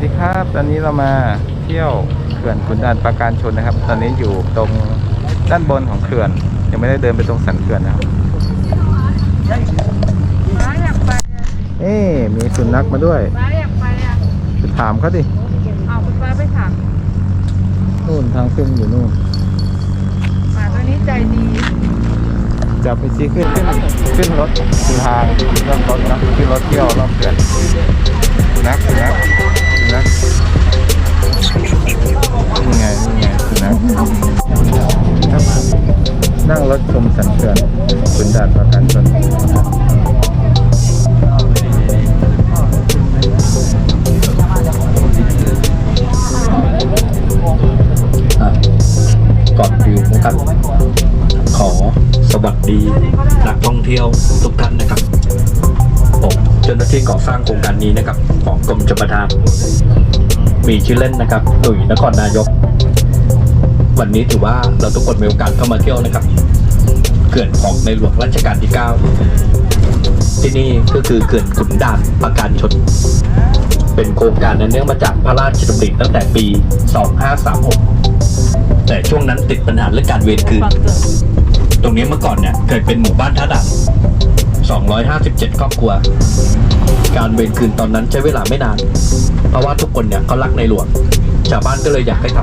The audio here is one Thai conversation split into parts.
สวัสดีครับ ตอนนี้เรามาเที่ยวเขื่อนขุนด่านปราการชนนะครับ ตอนนี้อยู่ตรงด้านบนของเขื่อน ยังไม่ได้เดินไปตรงสันเขื่อนนะครับป้าอยากไปอะนี่มีสุนัขมาด้วยป้าอยากไปอะไปถามเขาดิเอาคุณป้าไปถามนู่นทางขึ้นอยู่นู่นหมาตัวนี้ใจดีจับไปชี้ขึ้นขึ้นขึ้นรถคือทางขึ้นรถรถนะขึ้นรถเที่ยวรอบเขื่อนสุนัขสุนัข นัขนี่ไงนี่ไงสุนัขนั่งรถชมสันเขื่อนขุนด่านปราการชนก่อนอื่นนะครับ ขอสวัสดีนักท่องเที่ยวทุกท่านนะครับ จ้าหน้าที่ก่อสร้างโครงการนี้นะครับ ของกรมชลประทาน มีชื่อเล่นนะครับหนุ่ยนครนายก วันนี้ถือว่าเราทุกคนมีโอกาสเข้ามาเที่ยวนะครับ เขื่อนของในหลวงรัชกาลที่ 9 ที่นี่ก็คือเขื่อนขุนด่านปราการชน เป็นโครงการอันเนื่องมาจากพระราชดำริตั้งแต่ปี 2536 แต่ช่วงนั้นติดปัญหาเรื่องการเวรคืน ตรงนี้เมื่อก่อนเนี่ยเคยเป็นหมู่บ้านท่าด่าน 257 ครอบครัว การเวรคืนตอนนั้นใช้เวลาไม่นาน เพราะว่าทุกคนเนี่ยเขารักในหลวง ชาวบ้านก็เลยอยากให้ท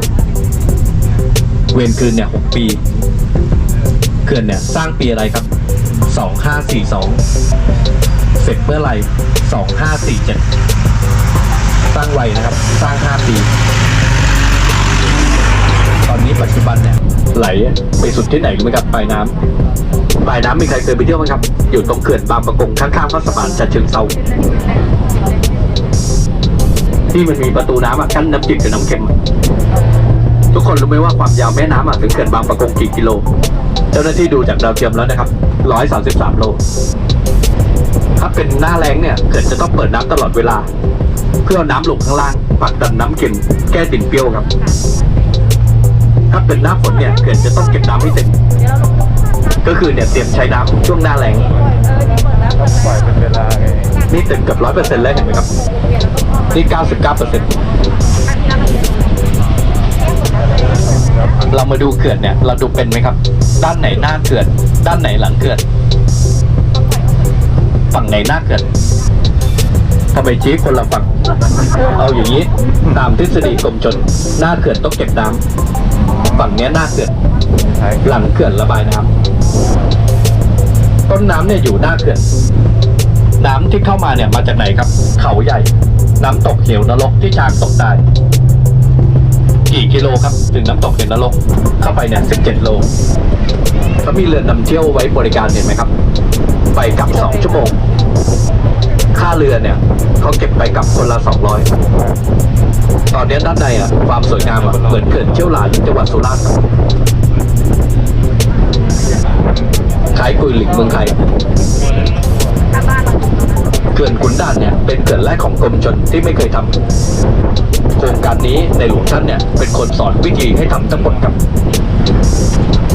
ำเวรคืนเนี่ย 6 ปี เขื่อนเนี่ย สร้างปีอะไรครับ 2542 เสร็จเมื่อไหร่ 2547 สร้างไวนะครับ สร้าง 5 ปีตอนนี้ปัจจุบันเนี่ยไหลไปสุดที่ไหนรู้ไหมครับปลายน้ำ ปลายน้ำมีใครเคยไปเที่ยวไหมครับ อยู่ตรงเขื่อนบางประกงข้างๆพระสมานฉะเชิงเซาที่มันมีประตูน้ำอะกั้นน้ำจืดกับน้ำเค็ม ทุกคนรู้ไหมว่าความยาวแม่น้ำอะถึงเขื่อนบางประกงกี่กิโล เจ้าหน้าที่ดูจากดาวเทียมแล้วนะครับ133โลถ้าเป็นหน้าแรงเนี่ยเขื่อนจะต้องเปิดน้ำตลอดเวลา เพื่อเอาน้ำลงข้างล่างผลักดันน้ำเค็มแก้ติ่นเปรี้ยวครับ ถ้าเป็นหน้าฝนเนี่ยเขื่อนจะต้องเก็บน้ำให้เต็ม ก็คือเนี่ยเตรียมใช้น้ำช่วงหน้าแรงปล่อยเป็นเวลาไงนี่เต็มเกือบร้อยเปอร์เซ็นต์แล้วเห็นไหมครับนี่เก้าสิบเก้าเปอร์เซ็นต์เรามาดูเขื่อนเนี่ย เราดูเป็นไหมครับ ด้านไหนหน้าเขื่อน ด้านไหนหลังเขื่อน ฝั่งไหนหน้าเขื่อนทำไมชี้คนละฝั่ง เอาอย่างนี้ ตามทฤษฎีกรมชน หน้าเขื่อนต้องเก็บน้ำฝั่งนี้หน้าเขื่อน หลังเขื่อนระบายน้ำ ต้นน้ำเนี่ยอยู่หน้าเขื่อน น้ำที่เข้ามาเนี่ยมาจากไหนครับ เขาใหญ่ น้ำตกเหวนรกที่ช้างตกได้ กี่กิโลครับ ถึงน้ำตกเหวนรก เข้าไปเนี่ย17โลเขามีเรือนำเที่ยวไว้บริการเห็นไหมครับ ไปกลับ2ชั่วโมง ค่าเรือเนี่ยเขาเก็บไปกลับคนละ200ตอนนี้ด้านในอะความสวยงามอะเหมือนเขื่อนเชี่ยวหลานจังหวัดสุราษฎร์ ขายกุยหลิงเมืองไทยเขื่อนขุนด่านเนี่ยเป็นเขื่อนแรกของกรมชนที่ไม่เคยทำโครงการนี้ในหลวงท่านเนี่ยเป็นคนสอนวิธีให้ทำทั้งหมดครับ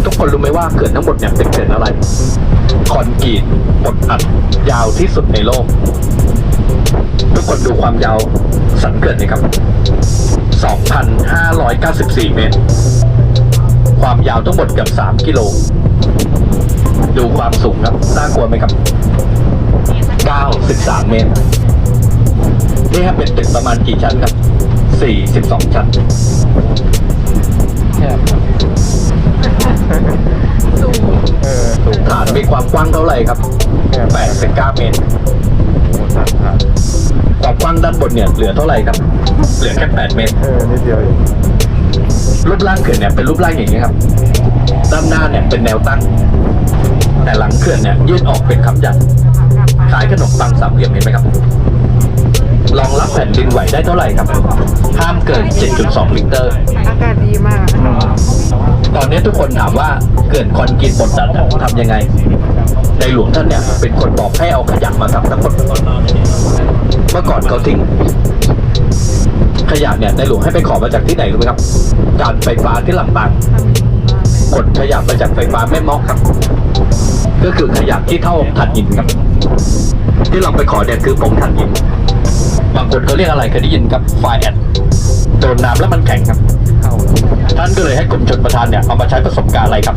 ทุกคนรู้ไหมว่าเขื่อนทั้งหมดเนี่ยเป็นเขื่อนอะไร คอนกรีตบดอัดยาวที่สุดในโลก ทุกคนดูความยาวสันเขื่อนนี่ครับ 2,594 เมตร ความยาวทั้งหมดเกือบ 3 กิโล ดูความสูงครับน่ากลัวไหมครับ93เมตรนี่ครับเป็นตึกประมาณกี่ชั้นครับ42ชั้นแคบเออสูงฐานมีความกว้างเท่าไหร่ครับแคบ89เมตรโอ้สันผ่านความกว้างด้านบนเนี่ยเหลือเท่าไหร่ครับ เหลือแค่8เมตรเออนิดเดียวเองรูปร่างเขื่อนเนี่ยเป็นรูปร่างอย่างนี้ครับ ด้านหน้าเนี่ยเป็นแนวตั้ง แต่หลังเขื่อนเนี่ยยื่นออกเป็นคำยันคล้ายขนมปังสามเหลี่ยมเห็นไหมครับรองรับแผ่นดินไหวได้เท่าไหร่ครับ ห้ามเกิน 7.2 ลิตรอากาศดีมากอืมตอนนี้ทุกคนถามว่าเขื่อนคอนกรีตบดดัดอะทำยังไง ในหลวงท่านเนี่ย เป็นคนบอกให้เอาขยะมาทำทั้งหมดเมื่อก่อนเขาทิ้ง ขยะเนี่ยในหลวงให้ไปขอมาจากที่ไหนรู้ไหมครับ การไฟฟ้าที่ลำปางกดขยะมาจากไฟฟ้าแม่เมอกครับก็ คือขยะที่เท่าถ่านหินครับ ที่เราไปขอเนี่ยคือผงถ่านหินบางคนเขาเรียกอะไรเคยได้ยินครับไฟแอดโดนน้ำแล้วมันแข็งครับท่านก็เลยให้กรมชนประทานเนี่ยเอามาใช้ผสมกับอะไรครับ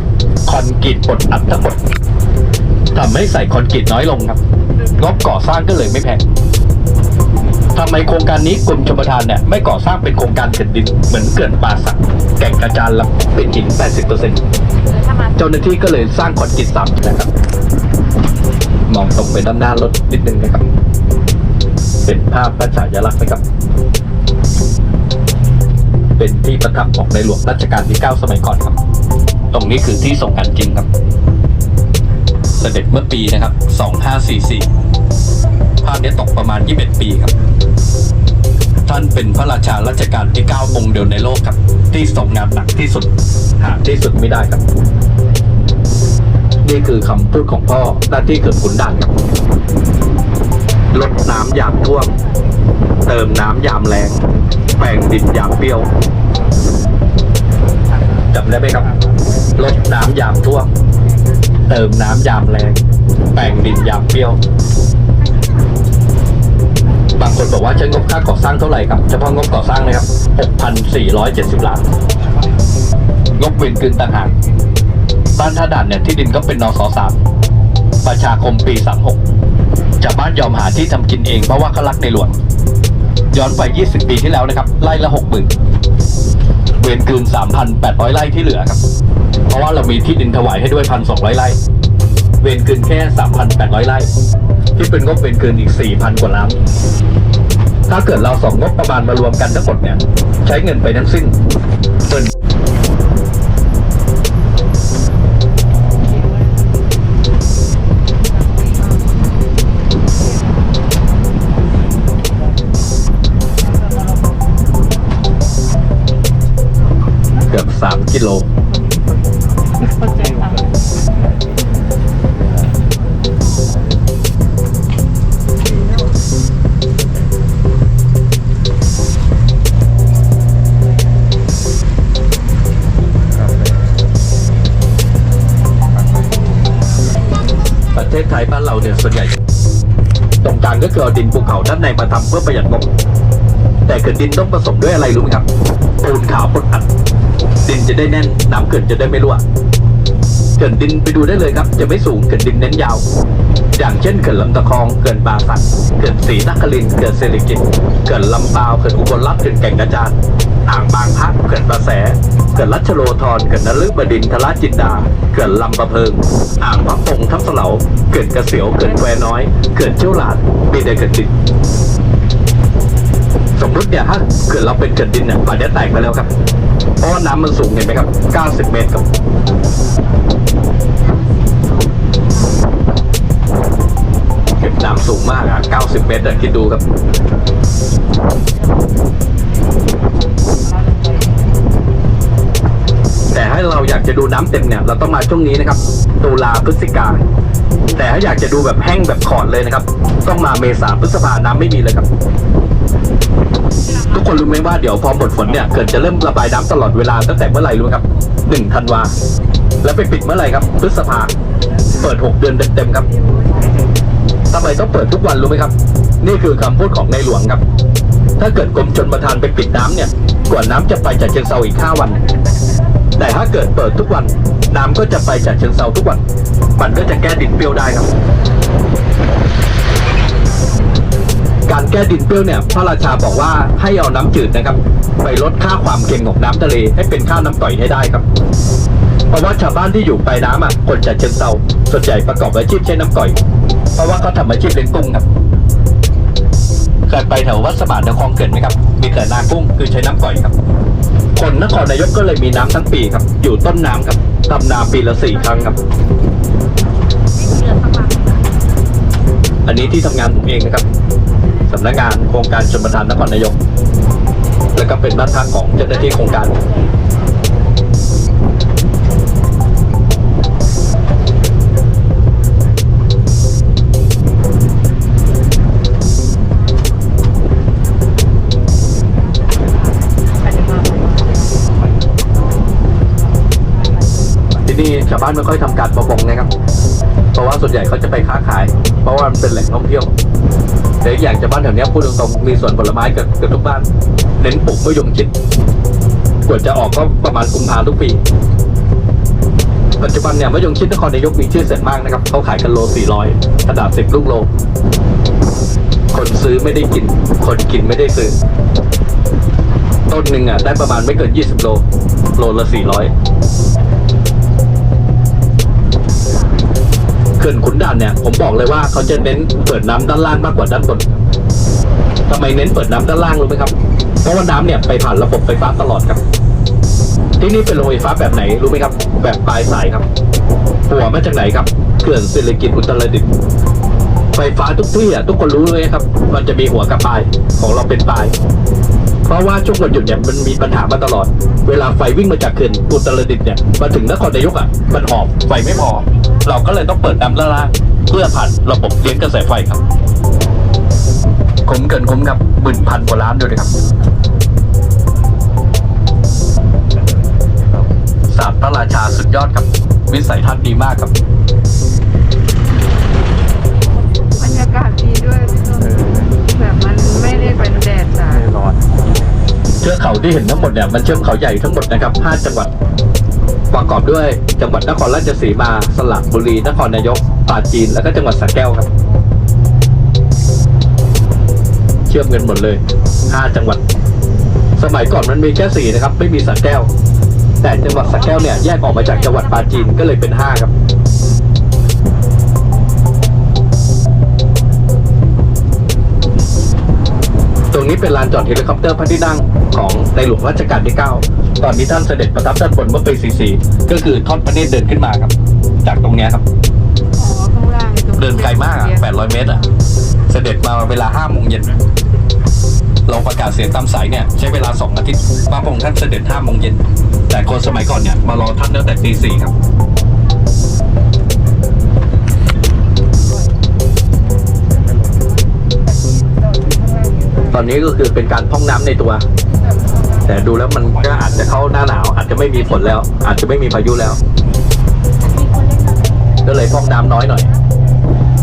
คอนกรีตบดอัดทั้งหมดทำให้ใส่คอนกรีตน้อยลงครับงบก่อสร้างก็เลยไม่แพงทำไมโครงการนี้กรมชนประทานเนี่ยไม่ก่อสร้างเป็นโครงการเขื่อนดินเหมือนเขื่อนป่าสักแก่งกระจานละเป็นหิน 80%ถ้ามา เจ้าหน้าที่ก็เลยสร้างคอนกรีตซ้ำนะครับ มองตรงไปด้านหน้ารถนิดนึงนะครับ เป็นภาพพระฉายาลักษณ์นะครับ เป็นที่ประทับของในหลวงรัชกาลที่ 9 สมัยก่อนครับ ตรงนี้คือที่ส่งกันจริงครับ เสด็จเมื่อปีนะครับ 2544 ภาพนี้ตกประมาณ 21 ปีครับานเป็นพระราชารัชกาลที่ 9 องค์เดียวในโลกครับ ที่ทรงงานหนักที่สุด หาที่สุดไม่ได้ครับ นี่คือคำพูดของพ่อหน้าที่เกิดขุนด่านครับลดน้ำยามท่วม เติมน้ำยามแรง แปลงดินยามเปรี้ยวจำได้ไหมครับลดน้ำยามท่วม เติมน้ำยามแรง แปลงดินยามเปรี้ยว บางคนบอกว่าใช้งบค่าก่อสร้างเท่าไหร่ครับ เฉพาะงบก่อสร้างนะครับ 6,470 ล้าน งบเวนคืนต่างหากบ้านท่าด่านเนี่ยที่ดินก็เป็นนสสามประชาคมปี 36ชาวบ้านยอมหาที่ทำกินเองเพราะว่าเขารักในหลวง ย้อนไป 20 ปีที่แล้วนะครับไร่ละ 60,000 เวนคืน 3,800 ไร่ที่เหลือครับ เพราะว่าเรามีที่ดินถวายให้ด้วย 1,200 ไร่ เวนคืนแค่ 3,800 ไร่ที่เป็นงบเวนคืนอีก 4,000 กว่าล้าน ถ้าเกิดเราสองงบประมาณมารวมกันทั้งหมดเนี่ย ใช้เงินไปทั้งสิ้นเงินเกือบสามกิโล บ้านเราเนี่ยส่วนใหญ่ตรงกลางก็คือเอาดินภูเขาด้านในมาทำเพื่อประหยัดงบแต่เกิดดินต้องผสมด้วยอะไรรู้ไหมครับปูนขาวปนอัด ดินจะได้แน่นน้ำเกิดจะได้ไม่รั่วเกิดดินไปดูได้เลยครับ จะไม่สูงเกิดดินเน้นยาว อย่างเช่นเขื่อนลำตะคองเขื่อนบาสักเขื่อนศรีนครินเขื่อนเศรษฐกิจเขื่อนลำปาวเขื่อนอุบลรัตน์เขื่อนแก่งกระจาน อ่างบางพระเขื่อนประแสเขื่อนรัชโลธรเขื่อนนฤบดินทรจินดาเขื่อนลำประเพิง อ่างพระปงทับเสลาเขื่อนกระเสียวเขื่อนแควน้อยเขื่อนเชี่ยวหลาดมีแต่เขื่อนดินสมมติเนี่ยถ้าเขื่อนเราเป็นเขื่อนดินเนี่ยป่านนี้แตกไปแล้วครับเพราะว่าน้ำมันสูงเห็นไหมครับ 90 เมตรครับเก็บน้ำสูงมากอะ 90 เมตรอะคิดดูครับ แต่ถ้าเราอยากจะดูน้ำเต็มเนี่ย เราต้องมาช่วงนี้นะครับ ตุลาพฤศจิกา แต่ถ้าอยากจะดูแบบแห้งแบบขอดเลยนะครับ ต้องมาเมษาพฤษภาน้ำไม่มีเลยครับ ทุกคนรู้ไหมว่าเดี๋ยวพอหมดฝนเนี่ยเกิดจะเริ่มระบายน้ำตลอดเวลาตั้งแต่เมื่อไหร่รู้ไหมครับหนึ่งธันวา แล้วไปปิดเมื่อไหร่ครับพฤษภาเปิดหกเดือนเต็มๆครับทำไมต้องเปิดทุกวันรู้ไหมครับ นี่คือคำพูดของในหลวงครับ ถ้าเกิดกรมชนประทานไปปิดน้ำเนี่ย กว่าน้ำจะไปจากเชียงเซาอีกห้าวัน แต่ถ้าเกิดเปิดทุกวัน น้ำก็จะไปจากเชียงเซาทุกวัน มันก็จะแก้ดินเปรี้ยวได้ครับ การแก้ดินเปรี้ยวเนี่ย พระราชาบอกว่าให้เอาน้ำจืดนะครับ ไปลดค่าความเค็มของน้ำทะเลให้เป็นค่าน้ำก่อยให้ได้ครับ เพราะว่าชาวบ้านที่อยู่ปลายน้ำอะคนจากเชิงเซาส่วนใหญ่ประกอบอาชีพใช้น้ำก่อย เพราะว่าเขาทำอาชีพเลี้ยงกุ้งครับ เคยไปแถววัดสมานนคลองเกิดไหมครับ มีแต่นากุ้งคือใช้น้ำก่อยครับ คนนครนายกก็เลยมีน้ำทั้งปีครับ อยู่ต้นน้ำครับทำนาปีละสี่ครั้งครับเดือนสักบาทอันนี้ที่ทำงานผมเองนะครับสำนักงานโครงการชนประทานนครนายก แล้วก็เป็นบ้านพักของเจ้าหน้าที่โครงการ ชาวบ้านไม่ค่อยทำการประมงนะครับ เพราะว่าส่วนใหญ่เขาจะไปค้าขาย เพราะว่ามันเป็นแหล่งท่องเที่ยวแต่อีกอย่างจะบ้านแถวนี้พูดตรงๆมีสวนผลไม้เกือบเกือบทุกบ้าน เน้นปลูกมะยงชิดกว่าจะออกก็ประมาณกุมภาทุกปี ปัจจุบันเนี่ยมะยงชิดนครนายกมีชื่อเสียงมากนะครับเขาขายกันโล 400ขนาด10ลูกโล คนซื้อไม่ได้กิน คนกินไม่ได้ซื้อ ต้นหนึ่งอะได้ประมาณไม่เกิน 20 โล โลละ 400 ขื่อนขุนด่านเนี่ยผมบอกเลยว่าเขาจะเน้นเปิดน้ำด้านล่างมากกว่าด้านบนทำไมเน้นเปิดน้ำด้านล่างรู้ไหมครับ เพราะว่าน้ำเนี่ยไปผ่านระบบไฟฟ้าตลอดครับ ที่นี่เป็นโรงไฟฟ้าแบบไหนรู้ไหมครับ แบบปลายสายครับ หัวมาจากไหนครับเขื่อนศิริกิตอุตรดิตถ์ไฟฟ้าทุกที่อะทุกคนรู้เลยครับ มันจะมีหัวกับปลายของเราเป็นปลาย เพราะว่าช่วงวันหยุดเนี่ยมันมีปัญหามาตลอด เวลาไฟวิ่งมาจากเขื่อนอุตรดิตถ์เนี่ยมาถึงนครนายกอะมันหอบไฟไม่พอ เราก็เลยต้องเปิดน้ำละล่างเพื่อผ่านระบบเลี้ยงกระแสไฟครับคุ้มเกินคุ้มครับหมื่นพันกว่าล้านด้วยนะครับศาสตร์พระราชาสุดยอดครับ วิสัยทัศน์ดีมากครับ เทือกเขาที่เห็นทั้งหมดเนี่ยมันเชื่อมเขาใหญ่ทั้งหมดนะครับ 5 จังหวัดประกอบด้วยจังหวัดนครราชสีมา สระบุรี นครนายกปราจีน แล้วก็จังหวัดสระแก้วครับ เชื่อมกันหมดเลย 5 จังหวัด สมัยก่อนมันมีแค่สี่นะครับ ไม่มีสระแก้ว แต่จังหวัดสระแก้วเนี่ยแยกออกมาจากจังหวัดปราจีนก็เลยเป็น 5 ครับ ตรงนี้เป็นลานจอดเฮลิคอปเตอร์พระที่นั่งของในหลวงรัชกาลที่ 9 ตอนนี้ท่านเสด็จประทับด้านบนเมื่อปี 44 ก็คือทอดพระเนตรเดินขึ้นมาครับ จากตรงเนี้ยครับอ๋อข้างล่างตรงเดินไกลมากอะ800 เมตรอะเสด็จมาเวลา5โมงเย็นเราประกาศเสียงตามสายเนี่ยใช้เวลา 2 อาทิตย์พระองค์ท่านเสด็จ5โมงเย็น แต่คนสมัยก่อนเนี่ยมารอท่านตั้งแต่ตี4ครับ ตอนนี้ก็คือเป็นการพ่องน้ำในตัว แต่ดูแล้วมันก็อาจจะเข้าหน้าหนาว อาจจะไม่มีฝนแล้ว อาจจะไม่มีพายุแล้ว ก็เลยพ่องน้ำน้อยหน่อย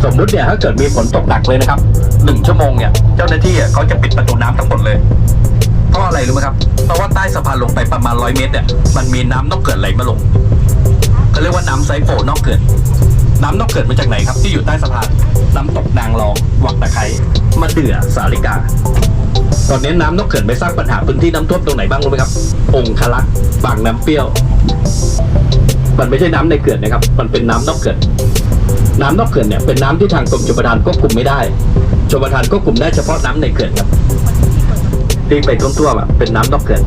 สมมุติเนี่ยถ้าเกิดมีฝนตกหนักเลยนะครับหนึ่งชั่วโมงเนี่ยเจ้าหน้าที่เขาจะปิดประตูน้ำทั้งหมดเลยเพราะอะไรรู้ไหมครับเพราะว่าใต้สะพานลงไปประมาณร้อยเมตรเนี่ยมันมีน้ำนอกเขื่อนไหลมาลงเขาเรียกว่าน้ำไซโฟนอกเขื่อ น้ำนอกเขื่อนมาจากไหนครับที่อยู่ใต้สะพานน้ำตกนางรองวังตะไคร้มะเดื่อสาลิกา ตอนนี้น้ำนอกเขื่อนไปสร้างปัญหาพื้นที่น้ำท่วมตรงไหนบ้างรู้ไหมครับ องคลักษ์บางน้ำเปรี้ยว มันไม่ใช่น้ำในเขื่อนนะครับ มันเป็นน้ำนอกเขื่อนน้ำนอกเขื่อนเนี่ยเป็นน้ำที่ทางกรมชลประทานควบคุมไม่ได้ชลประทานควบคุมได้เฉพาะน้ำในเขื่อนครับที่ไปท่วมๆอะเป็นน้ำนอกเขื่อน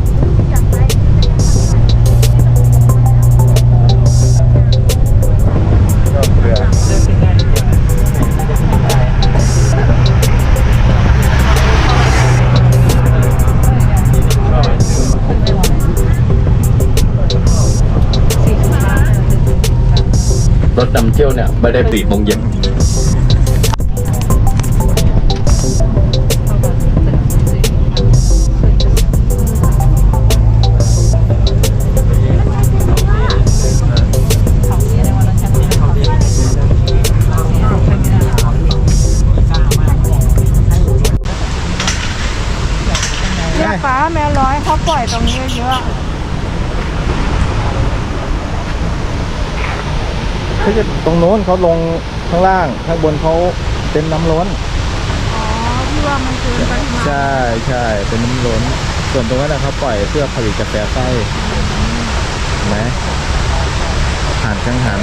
รถนำเที่ยวเนี่ยไม่ได้ปีโมงเย็นเนี่ยฟ้าแมวร้อยเขาปล่อยตรงนี้เยอะ เขาจะตรงโน้นเขาลงข้างล่าง ข้างบนเขาเต็มน้ำล้น อ๋อที่ว่ามันคือปริมาณใช่ใช่เป็นน้ำล้น ส่วนตรงนั้นนะเขาปล่อยเพื่อผลิตกาแฟไส้เห็นไหมผ่านกังหัน